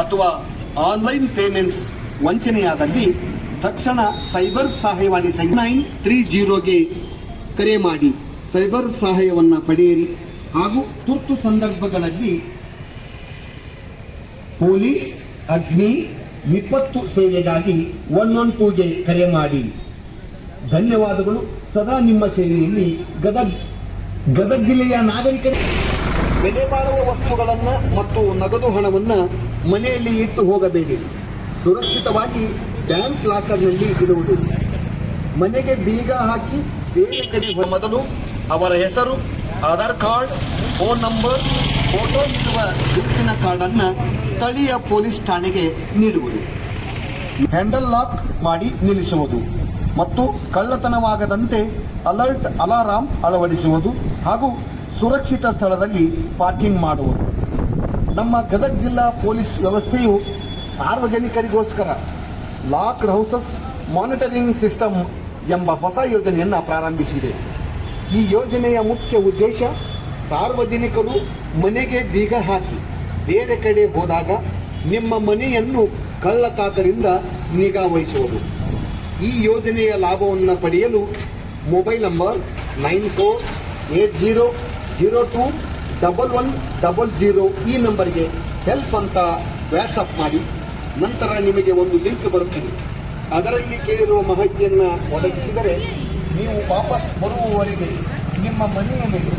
ಅಥವಾ online payments ವಂಚನೆಯಾದಲ್ಲಿ ತಕ್ಷಣ cyber ಸಹಾಯವಾಣಿ ನೈನ್ ತ್ರೀ ಜೀರೋಗೆ ಕರೆ ಮಾಡಿ. ಸೈಬರ್ ಸಹಾಯವನ್ನು ಪಡೆಯಿರಿ. ಹಾಗೂ ತುರ್ತು ಸಂದರ್ಭಗಳಲ್ಲಿ ಪೊಲೀಸ್, ಅಗ್ನಿ, ವಿಪತ್ತು ಸೇವೆಗಾಗಿ ಒನ್ ಒನ್ ಟೂಗೆ ಕರೆ ಮಾಡಿ. ಧನ್ಯವಾದಗಳು. ಸದಾ ನಿಮ್ಮ ಸೇವೆಯಲ್ಲಿ ಗದಗ್, ಗದಗ ಜಿಲ್ಲೆಯ ನಾಗರಿಕರು ಬೆಲೆ ಬಾಳುವ ವಸ್ತುಗಳನ್ನು ಮತ್ತು ನಗದು ಹಣವನ್ನು ಮನೆಯಲ್ಲಿ ಇಟ್ಟು ಹೋಗಬೇಡಿ. ಸುರಕ್ಷಿತವಾಗಿ ಬ್ಯಾಂಕ್ ಲಾಕರ್ನಲ್ಲಿ ಇಡುವುದು. ಮನೆಗೆ ಬೀಗ ಹಾಕಿ ಬೇರೆ ಕಡೆ ಮೊದಲು ಅವರ ಹೆಸರು, Aadhaar card, phone number, photo ಇರುವ ಗುರುತಿನ ಕಾರ್ಡನ್ನು ಸ್ಥಳೀಯ ಪೊಲೀಸ್ ಠಾಣೆಗೆ ನೀಡುವುದು. ಹ್ಯಾಂಡಲ್ ಲಾಕ್ ಮಾಡಿ ನಿಲ್ಲಿಸುವುದು ಮತ್ತು ಕಳ್ಳತನವಾಗದಂತೆ ಅಲರ್ಟ್, ಅಲಾರಾಂ ಅಳವಡಿಸುವುದು ಹಾಗೂ ಸುರಕ್ಷಿತ ಸ್ಥಳದಲ್ಲಿ ಪಾರ್ಕಿಂಗ್ ಮಾಡುವುದು. ನಮ್ಮ ಗದಗ ಜಿಲ್ಲಾ ಪೊಲೀಸ್ ವ್ಯವಸ್ಥೆಯು ಸಾರ್ವಜನಿಕರಿಗೋಸ್ಕರ ಲಾಕ್ಡ್ ಹೌಸಸ್ ಮಾನಿಟರಿಂಗ್ ಸಿಸ್ಟಮ್ ಎಂಬ ಹೊಸ ಯೋಜನೆಯನ್ನು ಪ್ರಾರಂಭಿಸಿದೆ. ಈ ಯೋಜನೆಯ ಮುಖ್ಯ ಉದ್ದೇಶ ಸಾರ್ವಜನಿಕರು ಮನೆಗೆ ಬೀಗ ಹಾಕಿ ಬೇರೆ ಕಡೆ ಹೋದಾಗ ನಿಮ್ಮ ಮನೆಯನ್ನು ಕಳ್ಳಕಾಕರಿಂದ ನಿಗಾ ವಹಿಸುವುದು. ಈ ಯೋಜನೆಯ ಲಾಭವನ್ನು ಪಡೆಯಲು mobile number nine four eight zero zero two double one double zero ಈ ನಂಬರ್ಗೆ ಹೆಲ್ಪ್ ಅಂತ ವ್ಯಾಟ್ಸಪ್ ಮಾಡಿ. ನಂತರ ನಿಮಗೆ ಒಂದು ಲಿಂಕ್ ಬರುತ್ತದೆ. ಅದರಲ್ಲಿ ಕೇಳಿರುವ ಮಾಹಿತಿಯನ್ನು ಒದಗಿಸಿದರೆ ನೀವು ವಾಪಸ್ ಬರುವವರೆಗೆ ನಿಮ್ಮ ಮನೆಯ ಮೇಲೆ